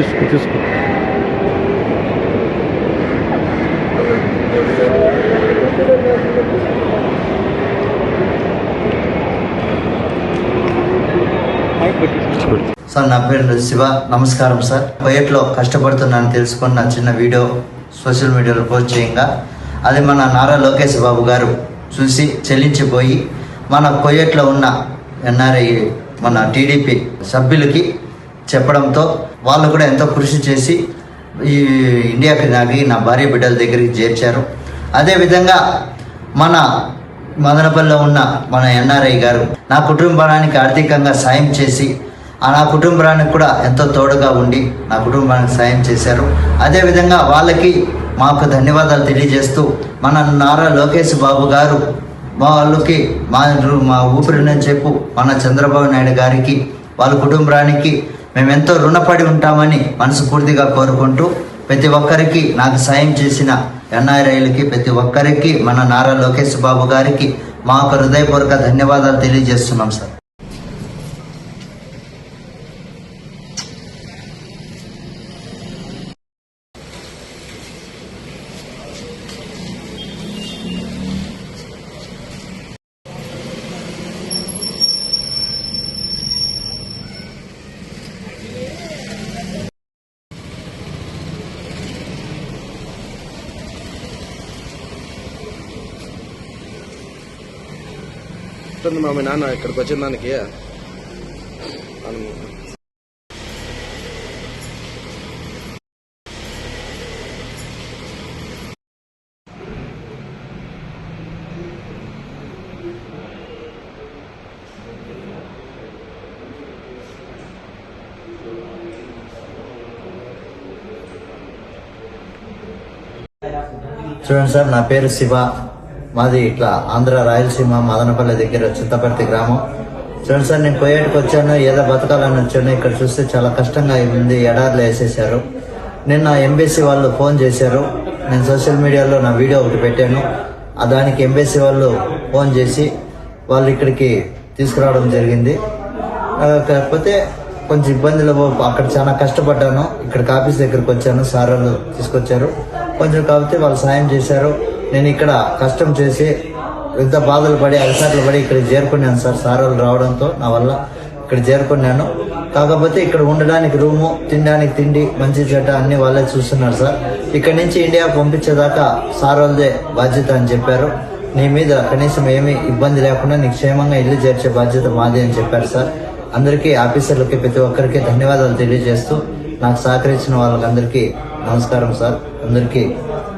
తీసుకో తీసుకో సార్ నా పేరు శివ. నమస్కారం సార్. బయట్లో కష్టపడుతున్నాను తెలుసుకొని నా చిన్న వీడియో సోషల్ మీడియాలో పోస్ట్ చేయంగా. అది మన నారా లోకేష్ బాబు గారు చూసి చెల్లించిపోయి మన కొయ్యట్లో ఉన్న ఎన్ఆర్ఐ మన టీడీపీ సభ్యులకి చెప్పడంతో వాళ్ళు కూడా ఎంతో కృషి చేసి ఈ ఇండియాకి నాకి నా భార్య బిడ్డల దగ్గరికి చేర్చారు. అదేవిధంగా మన మదనపల్లిలో ఉన్న మన ఎన్ఆర్ఐ గారు నా కుటుంబానికి ఆర్థికంగా సాయం చేసి ఆ నా కుటుంబానికి కూడా ఎంతో తోడుగా ఉండి నా కుటుంబానికి సాయం చేశారు. అదేవిధంగా వాళ్ళకి మాకు ధన్యవాదాలు తెలియజేస్తూ మన నారా లోకేష్ బాబు గారు వాళ్ళకి మా మా ఊపిరినని చెప్పు మన చంద్రబాబు నాయుడు గారికి వాళ్ళ కుటుంబానికి మేము ఎంతో రుణపడి ఉంటామని మనస్ఫూర్తిగా కోరుకుంటూ ప్రతి ఒక్కరికి నాకు సాయం చేసిన ఎన్ఆర్ఐలకి ప్రతి ఒక్కరికి మన నారా లోకేష్ బాబు గారికి మా హృదయపూర్వక ధన్యవాదాలు తెలియజేస్తున్నాం సార్. ఉంటుంది మా మీ నాన్న ఇక్కడికి వచ్చిన దానికి అను- చూడండి సార్ నా పేరు శివ మాది ఇట్లా ఆంధ్ర రాయలసీమ మదనపల్లి దగ్గర చింతపర్తి గ్రామం. చూడండి సార్ నేను పోయేటికి వచ్చాను ఏదో బతకాలని వచ్చాను. ఇక్కడ చూస్తే చాలా కష్టంగా ఉంది ఎడార్లు వేసేసారు నిన్న ఎంబీసీ వాళ్ళు ఫోన్ చేశారు. నేను సోషల్ మీడియాలో నా వీడియో ఒకటి పెట్టాను. ఆ దానికి ఎంబీసీ వాళ్ళు ఫోన్ చేసి వాళ్ళు ఇక్కడికి తీసుకురావడం జరిగింది. కాకపోతే కొంచెం ఇబ్బందులు అక్కడ చాలా కష్టపడ్డాను. ఇక్కడికి ఆఫీస్ దగ్గరికి వచ్చాను సార్ వాళ్ళు తీసుకొచ్చారు. కొంచెం కాకపోతే వాళ్ళు సాయం చేశారు. నేను ఇక్కడ కష్టం చేసి ఎంత బాధలు పడి అలసాట్లు పడి ఇక్కడ చేరుకున్నాను సార్. సార్ వాళ్ళు రావడంతో నా వల్ల ఇక్కడ చేరుకున్నాను. కాకపోతే ఇక్కడ ఉండడానికి రూము తినడానికి తిండి మంచి చెడ్డ అన్ని వాళ్ళే చూస్తున్నారు సార్. ఇక్కడ నుంచి ఇండియా పంపించేదాకా సార్ వాళ్ళదే బాధ్యత అని చెప్పారు. నీ మీద కనీసం ఏమీ ఇబ్బంది లేకుండా నీకు క్షేమంగా ఇల్లు చేర్చే బాధ్యత మాది అని చెప్పారు సార్. అందరికీ ఆఫీసర్లకి ప్రతి ఒక్కరికి ధన్యవాదాలు తెలియజేస్తూ నాకు సహకరించిన వాళ్ళకందరికీ నమస్కారం సార్. అందరికీ